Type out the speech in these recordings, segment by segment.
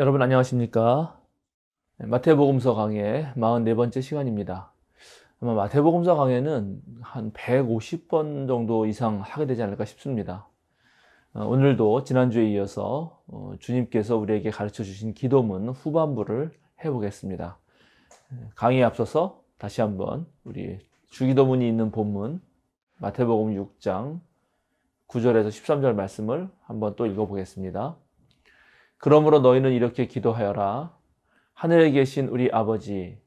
여러분 안녕하십니까? 네, 마태복음서 강의 44번째 시간입니다. 아마 마태복음서 강의는 한 150번 정도 이상 하게 되지 않을까 싶습니다. 어, 오늘도 지난주에 이어서 어, 주님께서 우리에게 가르쳐 주신 기도문 후반부를 해보겠습니다. 강의에 앞서서 다시 한번 우리 주기도문이 있는 본문 마태복음 6장 9절에서 13절 말씀을 한번 또 읽어보겠습니다. 그러므로 너희는 이렇게 기도하여라. 하늘에 계신 우리 아버지,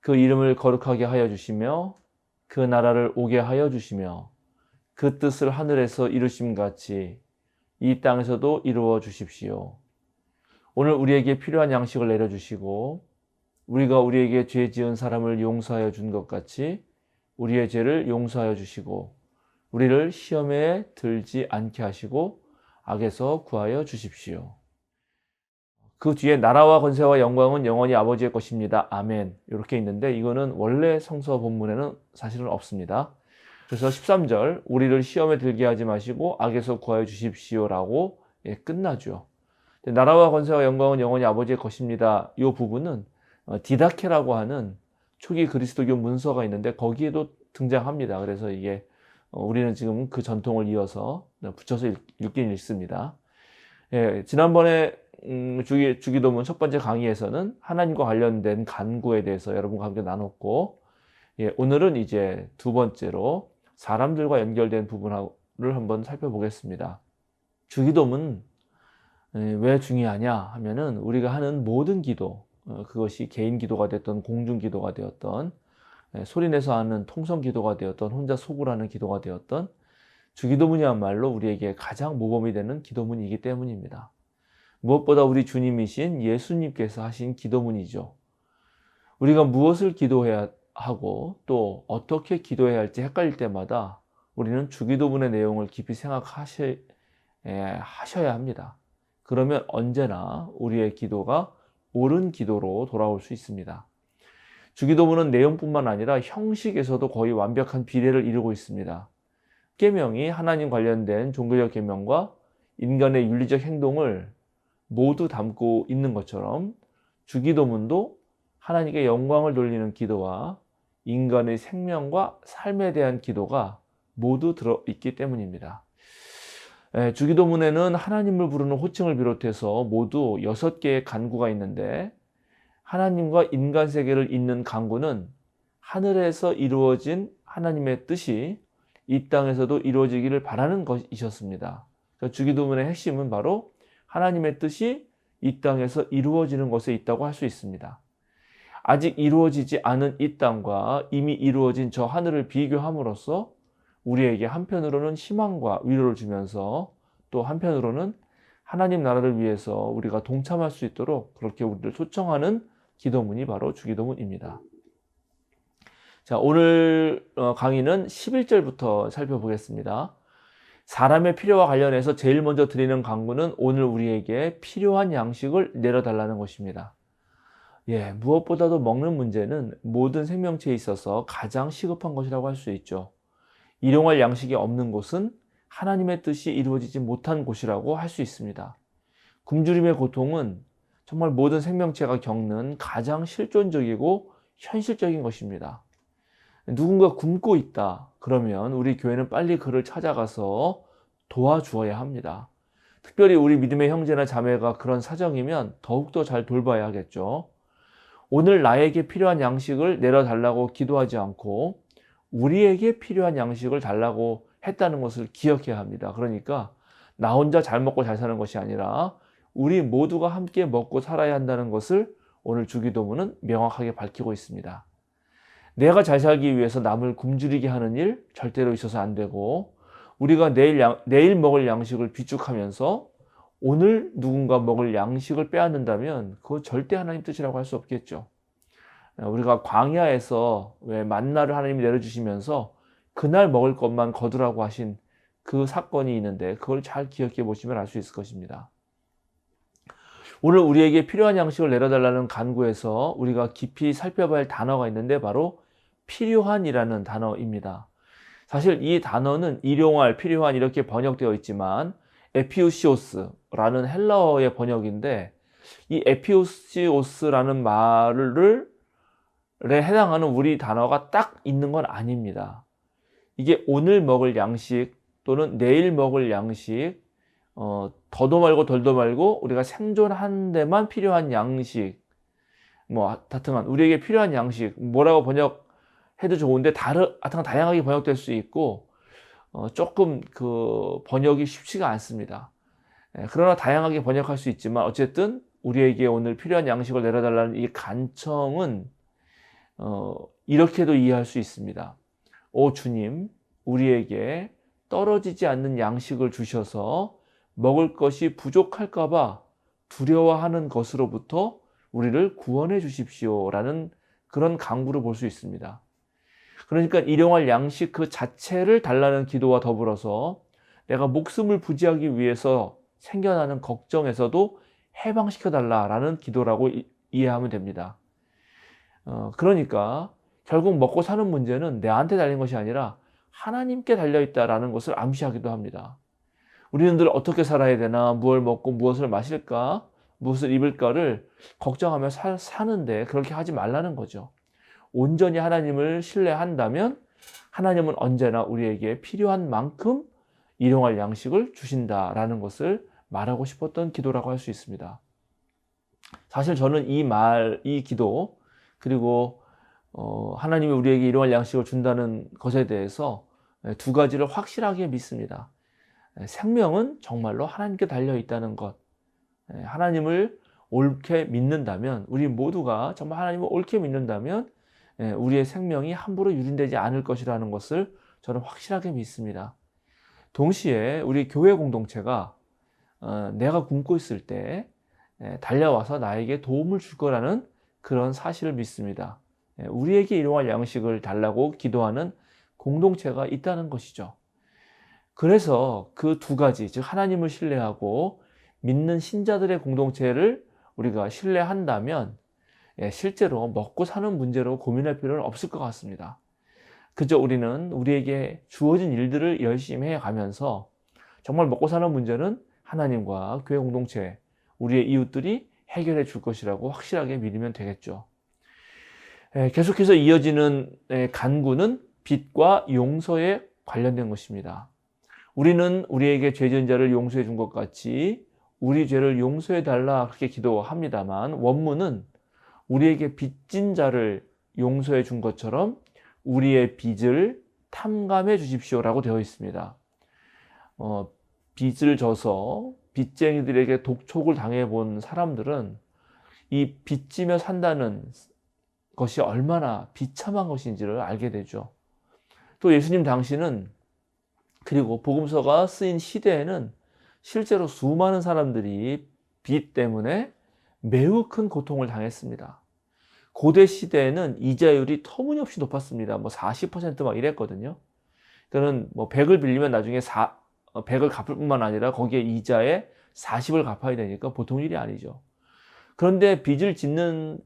그 이름을 거룩하게 하여 주시며, 그 나라를 오게 하여 주시며, 그 뜻을 하늘에서 이루심 같이 이 땅에서도 이루어 주십시오. 오늘 우리에게 필요한 양식을 내려주시고, 우리가 우리에게 죄 지은 사람을 용서하여 준 것 같이 우리의 죄를 용서하여 주시고, 우리를 시험에 들지 않게 하시고, 악에서 구하여 주십시오. 그 뒤에 나라와 권세와 영광은 영원히 아버지의 것입니다. 아멘. 이렇게 있는데 이거는 원래 성서 본문에는 사실은 없습니다. 그래서 13절 우리를 시험에 들게 하지 마시고 악에서 구하여 주십시오라고 예, 끝나죠. 나라와 권세와 영광은 영원히 아버지의 것입니다. 이 부분은 어, 디다케라고 하는 초기 그리스도교 문서가 있는데 거기에도 등장합니다. 그래서 이게 어, 우리는 지금 그 전통을 이어서 붙여서 읽 긴 읽습니다. 예, 지난번에 음, 주기, 주기도문 첫 번째 강의에서는 하나님과 관련된 간구에 대해서 여러분과 함께 나눴고, 예, 오늘은 이제 두 번째로 사람들과 연결된 부분을 한번 살펴보겠습니다. 주기도문 예, 왜 중요하냐 하면은 우리가 하는 모든 기도, 어, 그것이 개인 기도가 됐던 공중 기도가 되었던 예, 소리내서 하는 통성 기도가 되었던 혼자 속으로 하는 기도가 되었던 주기도문이야말로 우리에게 가장 모범이 되는 기도문이기 때문입니다. 무엇보다 우리 주님이신 예수님께서 하신 기도문이죠. 우리가 무엇을 기도해야 하고 또 어떻게 기도해야 할지 헷갈릴 때마다 우리는 주기도문의 내용을 깊이 생각하셔야 합니다. 그러면 언제나 우리의 기도가 옳은 기도로 돌아올 수 있습니다. 주기도문은 내용뿐만 아니라 형식에서도 거의 완벽한 비례를 이루고 있습니다. 계명이 하나님 관련된 종교적 계명과 인간의 윤리적 행동을 모두 담고 있는 것처럼 주기도문도 하나님께 영광을 돌리는 기도와 인간의 생명과 삶에 대한 기도가 모두 들어있기 때문입니다. 주기도문에는 하나님을 부르는 호칭을 비롯해서 모두 여섯 개의 간구가 있는데 하나님과 인간 세계를 잇는 간구는 하늘에서 이루어진 하나님의 뜻이 이 땅에서도 이루어지기를 바라는 것이셨습니다. 그러니까 주기도문의 핵심은 바로 하나님의 뜻이 이 땅에서 이루어지는 것에 있다고 할 수 있습니다. 아직 이루어지지 않은 이 땅과 이미 이루어진 저 하늘을 비교함으로써 우리에게 한편으로는 희망과 위로를 주면서 또 한편으로는 하나님 나라를 위해서 우리가 동참할 수 있도록 그렇게 우리를 초청하는 기도문이 바로 주기도문입니다. 자, 오늘 어, 강의는 11절부터 살펴보겠습니다. 사람의 필요와 관련해서 제일 먼저 드리는 강구는 오늘 우리에게 필요한 양식을 내려달라는 것입니다. 예, 무엇보다도 먹는 문제는 모든 생명체에 있어서 가장 시급한 것이라고 할 수 있죠. 일용할 양식이 없는 곳은 하나님의 뜻이 이루어지지 못한 곳이라고 할 수 있습니다. 굶주림의 고통은 정말 모든 생명체가 겪는 가장 실존적이고 현실적인 것입니다. 누군가 굶고 있다. 그러면 우리 교회는 빨리 그를 찾아가서 도와주어야 합니다. 특별히 우리 믿음의 형제나 자매가 그런 사정이면 더욱더 잘 돌봐야 하겠죠. 오늘 나에게 필요한 양식을 내려달라고 기도하지 않고 우리에게 필요한 양식을 달라고 했다는 것을 기억해야 합니다. 그러니까 나 혼자 잘 먹고 잘 사는 것이 아니라 우리 모두가 함께 먹고 살아야 한다는 것을 오늘 주기도문은 명확하게 밝히고 있습니다. 내가 잘 살기 위해서 남을 굶주리게 하는 일 절대로 있어서 안 되고 우리가 내일 양, 내일 먹을 양식을 비축하면서 오늘 누군가 먹을 양식을 빼앗는다면 그거 절대 하나님 뜻이라고 할 수 없겠죠. 우리가 광야에서 왜 만나를 하나님이 내려주시면서 그날 먹을 것만 거두라고 하신 그 사건이 있는데 그걸 잘 기억해 보시면 알 수 있을 것입니다. 오늘 우리에게 필요한 양식을 내려달라는 간구에서 우리가 깊이 살펴봐야 할 단어가 있는데 바로 필요한이라는 단어입니다. 사실 이 단어는 일용할, 필요한 이렇게 번역되어 있지만 에피우시오스라는 헬라어의 번역인데 이 에피오시오스라는 말을 에 해당하는 우리 단어가 딱 있는 건 아닙니다. 이게 오늘 먹을 양식 또는 내일 먹을 양식, 어, 더도 말고 덜도 말고 우리가 생존하는 데만 필요한 양식, 뭐 하여튼간 우리에게 필요한 양식 뭐라고 번역 해도 좋은데 하여튼 다양하게 번역될 수 있고 어, 조금 그 번역이 쉽지가 않습니다. 예, 그러나 다양하게 번역할 수 있지만 어쨌든 우리에게 오늘 필요한 양식을 내려달라는 이 간청은 어, 이렇게도 이해할 수 있습니다. 오 주님, 우리에게 떨어지지 않는 양식을 주셔서 먹을 것이 부족할까봐 두려워하는 것으로부터 우리를 구원해 주십시오라는 그런 강구를 볼수 있습니다. 그러니까 일용할 양식 그 자체를 달라는 기도와 더불어서 내가 목숨을 부지하기 위해서 생겨나는 걱정에서도 해방시켜 달라라는 기도라고 이해하면 됩니다. 어, 그러니까 결국 먹고 사는 문제는 내한테 달린 것이 아니라 하나님께 달려 있다라는 것을 암시하기도 합니다. 우리는 늘 어떻게 살아야 되나, 무엇을 먹고 무엇을 마실까, 무엇을 입을까를 걱정하며 사, 사는데 그렇게 하지 말라는 거죠. 온전히 하나님을 신뢰한다면 하나님은 언제나 우리에게 필요한 만큼 일용할 양식을 주신다라는 것을 말하고 싶었던 기도라고 할 수 있습니다. 사실 저는 이 말, 이 기도, 그리고 어, 하나님이 우리에게 일용할 양식을 준다는 것에 대해서 두 가지를 확실하게 믿습니다. 생명은 정말로 하나님께 달려 있다는 것. 하나님을 옳게 믿는다면, 우리 모두가 정말 하나님을 옳게 믿는다면, 우리의 생명이 함부로 유린되지 않을 것이라는 것을 저는 확실하게 믿습니다. 동시에 우리 교회 공동체가 어, 내가 굶고 있을 때 달려와서 나에게 도움을 줄 거라는 그런 사실을 믿습니다. 예, 우리에게 일용할 양식을 달라고 기도하는 공동체가 있다는 것이죠. 그래서 그 두 가지, 즉 하나님을 신뢰하고 믿는 신자들의 공동체를 우리가 신뢰한다면 예, 실제로 먹고 사는 문제로 고민할 필요는 없을 것 같습니다. 그저 우리는 우리에게 주어진 일들을 열심히 해 가면서 정말 먹고 사는 문제는 하나님과 교회 공동체, 우리의 이웃들이 해결해 줄 것이라고 확실하게 믿으면 되겠죠. 계속해서 이어지는 간구는 빛과 용서에 관련된 것입니다. 우리는 우리에게 죄 지은 자를 용서해 준 것 같이 우리 죄를 용서해 달라 그렇게 기도합니다만 원문은 우리에게 빚진 자를 용서해 준 것처럼 우리의 빚을 탐감해 주십시오라고 되어 있습니다. 어, 빚을 져서 빚쟁이들에게 독촉을 당해 본 사람들은 이 빚지며 산다는 것이 얼마나 비참한 것인지를 알게 되죠. 또 예수님 당시는 그리고 복음서가 쓰인 시대에는 실제로 수많은 사람들이 빚 때문에 매우 큰 고통을 당했습니다. 고대 시대에는 이자율이 터무니없이 높았습니다. 뭐 40%막 이랬거든요. 그는 뭐 100을 빌리면 나중에 4, 100을 어, 갚을 뿐만 아니라 거기에 이자에 40을 갚아야 되니까 보통 일이 아니죠. 그런데 빚을 짓는,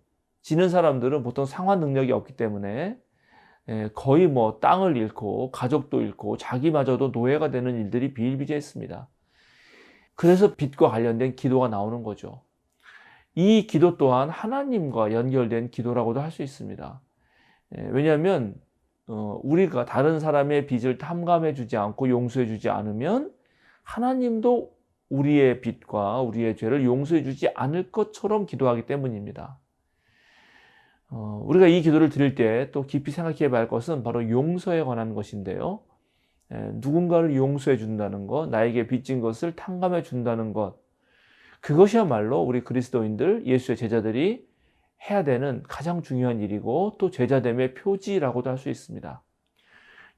지는 사람들은 보통 상환 능력이 없기 때문에 예, 거의 뭐 땅을 잃고 가족도 잃고 자기마저도 노예가 되는 일들이 비일비재했습니다. 그래서 빚과 관련된 기도가 나오는 거죠. 이 기도 또한 하나님과 연결된 기도라고도 할 수 있습니다. 예, 왜냐하면 어, 우리가 다른 사람의 빚을 탐감해 주지 않고 용서해 주지 않으면 하나님도 우리의 빚과 우리의 죄를 용서해 주지 않을 것처럼 기도하기 때문입니다. 어, 우리가 이 기도를 드릴 때 또 깊이 생각해 봐야 할 것은 바로 용서에 관한 것인데요. 에, 누군가를 용서해 준다는 것, 나에게 빚진 것을 탕감해 준다는 것, 그것이야말로 우리 그리스도인들, 예수의 제자들이 해야 되는 가장 중요한 일이고 또 제자됨의 표지라고도 할 수 있습니다.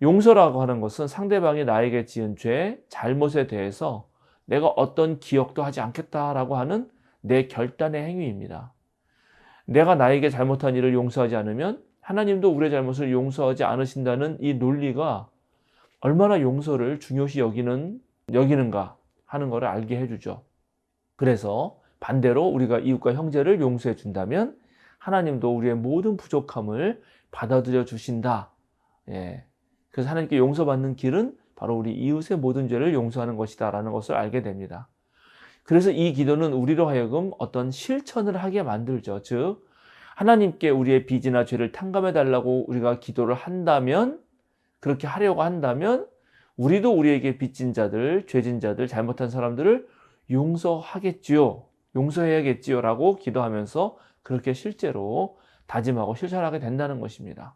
용서라고 하는 것은 상대방이 나에게 지은 죄, 잘못에 대해서 내가 어떤 기억도 하지 않겠다라고 하는 내 결단의 행위입니다. 내가 나에게 잘못한 일을 용서하지 않으면 하나님도 우리의 잘못을 용서하지 않으신다는 이 논리가 얼마나 용서를 중요시 여기는, 여기는가 하는 것을 알게 해주죠. 그래서 반대로 우리가 이웃과 형제를 용서해 준다면 하나님도 우리의 모든 부족함을 받아들여 주신다. 예. 그래서 하나님께 용서받는 길은 바로 우리 이웃의 모든 죄를 용서하는 것이다 라는 것을 알게 됩니다. 그래서 이 기도는 우리로 하여금 어떤 실천을 하게 만들죠. 즉, 하나님께 우리의 빚이나 죄를 탕감해 달라고 우리가 기도를 한다면, 그렇게 하려고 한다면, 우리도 우리에게 빚진 자들, 죄진 자들, 잘못한 사람들을 용서하겠지요. 용서해야겠지요. 라고 기도하면서 그렇게 실제로 다짐하고 실천하게 된다는 것입니다.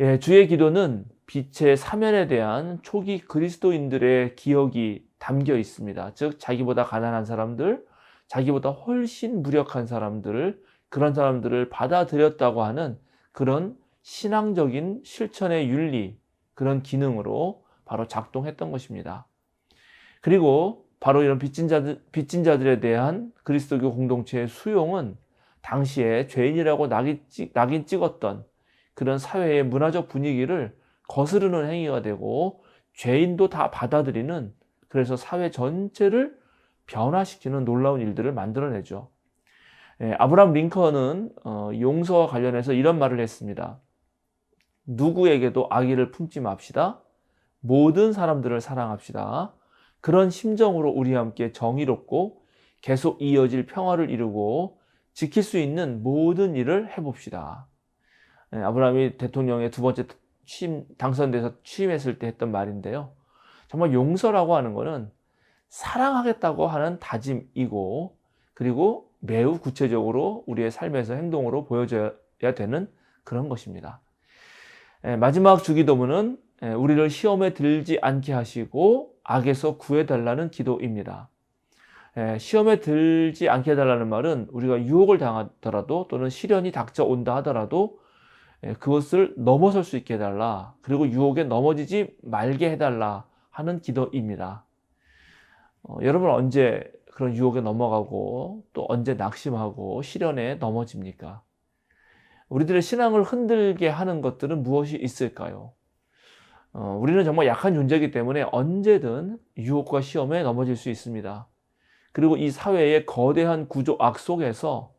예, 주의 기도는 빛의 사면에 대한 초기 그리스도인들의 기억이 담겨 있습니다. 즉, 자기보다 가난한 사람들, 자기보다 훨씬 무력한 사람들을, 그런 사람들을 받아들였다고 하는 그런 신앙적인 실천의 윤리, 그런 기능으로 바로 작동했던 것입니다. 그리고 바로 이런 빚진 자들, 빚진 자들에 대한 그리스도교 공동체의 수용은 당시에 죄인이라고 낙인, 찍, 낙인 찍었던 그런 사회의 문화적 분위기를 거스르는 행위가 되고 죄인도 다 받아들이는 그래서 사회 전체를 변화시키는 놀라운 일들을 만들어내죠. 예, 아브라함 링컨은 어, 용서와 관련해서 이런 말을 했습니다. 누구에게도 악의를 품지 맙시다. 모든 사람들을 사랑합시다. 그런 심정으로 우리 함께 정의롭고 계속 이어질 평화를 이루고 지킬 수 있는 모든 일을 해봅시다. 예, 아브라함이 대통령의 두 번째 취임, 당선돼서 취임했을 때 했던 말인데요. 정말 용서라고 하는 것은 사랑하겠다고 하는 다짐이고, 그리고 매우 구체적으로 우리의 삶에서 행동으로 보여져야 되는 그런 것입니다. 예, 마지막 주기도문은 예, 우리를 시험에 들지 않게 하시고 악에서 구해달라는 기도입니다. 예, 시험에 들지 않게 해달라는 말은 우리가 유혹을 당하더라도 또는 시련이 닥쳐온다 하더라도 예, 그것을 넘어설 수 있게 해달라. 그리고 유혹에 넘어지지 말게 해달라 하는 기도입니다. 어, 여러분 언제 그런 유혹에 넘어가고 또 언제 낙심하고 시련에 넘어집니까? 우리들의 신앙을 흔들게 하는 것들은 무엇이 있을까요? 어, 우리는 정말 약한 존재이기 때문에 언제든 유혹과 시험에 넘어질 수 있습니다. 그리고 이 사회의 거대한 구조 악 속에서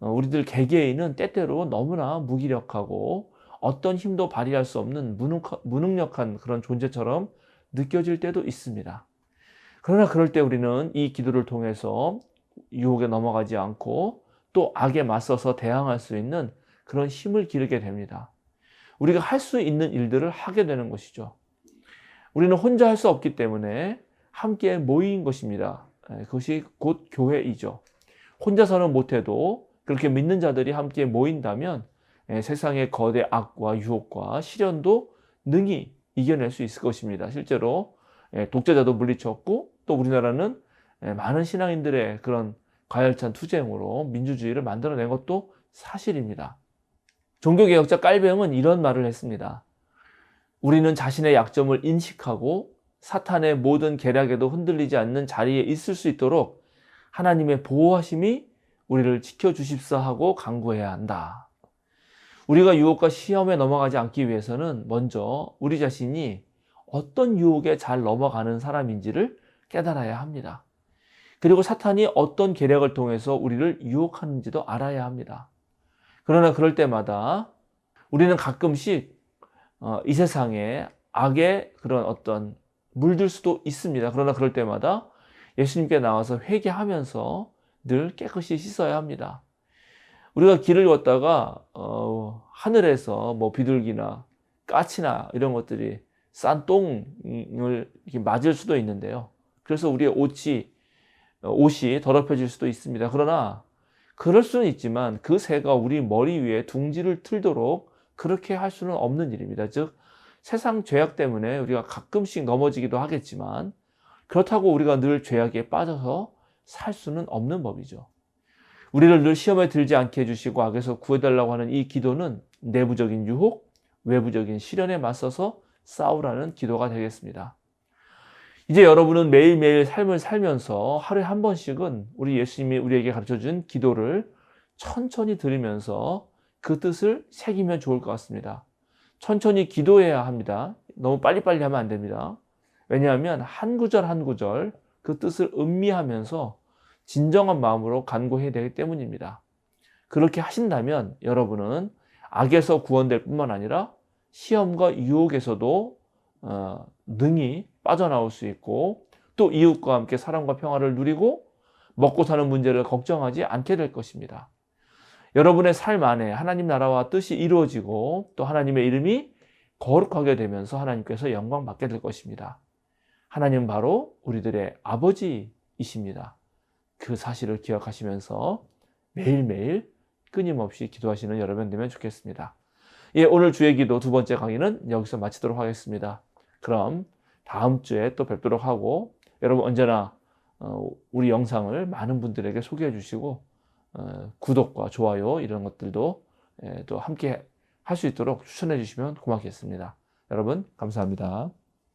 어, 우리들 개개인은 때때로 너무나 무기력하고 어떤 힘도 발휘할 수 없는 무능 력한 그런 존재처럼 느껴질 때도 있습니다. 그러나 그럴 때 우리는 이 기도를 통해서 유혹에 넘어가지 않고 또 악에 맞서서 대항할 수 있는 그런 힘을 기르게 됩니다. 우리가 할 수 있는 일들을 하게 되는 것이죠. 우리는 혼자 할 수 없기 때문에 함께 모인 것입니다. 예, 그것이 곧 교회이죠. 혼자서는 못해도 그렇게 믿는 자들이 함께 모인다면 예, 세상의 거대 악과 유혹과 시련도 능히 이겨낼 수 있을 것입니다. 실제로 예, 독재자도 물리쳤고 또 우리나라는 많은 신앙인들의 그런 가열찬 투쟁으로 민주주의를 만들어낸 것도 사실입니다. 종교개혁자 깔병은 이런 말을 했습니다. 우리는 자신의 약점을 인식하고 사탄의 모든 계략에도 흔들리지 않는 자리에 있을 수 있도록 하나님의 보호하심이 우리를 지켜주십사 하고 강구해야 한다. 우리가 유혹과 시험에 넘어가지 않기 위해서는 먼저 우리 자신이 어떤 유혹에 잘 넘어가는 사람인지를 깨달아야 합니다. 그리고 사탄이 어떤 계략을 통해서 우리를 유혹하는지도 알아야 합니다. 그러나 그럴 때마다 우리는 가끔씩 어, 이 세상에 악의 그런 어떤 물들 수도 있습니다. 그러나 그럴 때마다 예수님께 나와서 회개하면서 늘 깨끗이 씻어야 합니다. 우리가 길을 걷다가 어, 하늘에서 뭐 비둘기나 까치나 이런 것들이 싼 똥을 맞을 수도 있는데요. 그래서 우리의 옷이 옷이 더럽혀질 수도 있습니다. 그러나 그럴 수는 있지만 그 새가 우리 머리 위에 둥지를 틀도록 그렇게 할 수는 없는 일입니다. 즉, 세상 죄악 때문에 우리가 가끔씩 넘어지기도 하겠지만 그렇다고 우리가 늘 죄악에 빠져서 살 수는 없는 법이죠. 우리를 늘 시험에 들지 않게 해주시고 악에서 구해달라고 하는 이 기도는 내부적인 유혹, 외부적인 시련에 맞서서 싸우라는 기도가 되겠습니다. 이제 여러분은 매일매일 삶을 살면서 하루에 한 번씩은 우리 예수님이 우리에게 가르쳐 준 기도를 천천히 들으면서 그 뜻을 새기면 좋을 것 같습니다. 천천히 기도해야 합니다. 너무 빨리빨리 하면 안 됩니다. 왜냐하면 한 구절 한 구절 그 뜻을 음미하면서 진정한 마음으로 간구해야 되기 때문입니다. 그렇게 하신다면 여러분은 악에서 구원될 뿐만 아니라 시험과 유혹에서도 어, 능히 빠져나올 수 있고 또 이웃과 함께 사랑과 평화를 누리고 먹고 사는 문제를 걱정하지 않게 될 것입니다. 여러분의 삶 안에 하나님 나라와 뜻이 이루어지고 또 하나님의 이름이 거룩하게 되면서 하나님께서 영광 받게 될 것입니다. 하나님 바로 우리들의 아버지이십니다. 그 사실을 기억하시면서 매일매일 끊임없이 기도하시는 여러분 되면 좋겠습니다. 예, 오늘 주의 기도 두 번째 강의는 여기서 마치도록 하겠습니다. 그럼 다음 주에 또 뵙도록 하고 여러분 언제나 어, 우리 영상을 많은 분들에게 소개해 주시고 어, 구독과 좋아요 이런 것들도 예, 또 함께 할 수 있도록 추천해 주시면 고맙겠습니다. 여러분 감사합니다.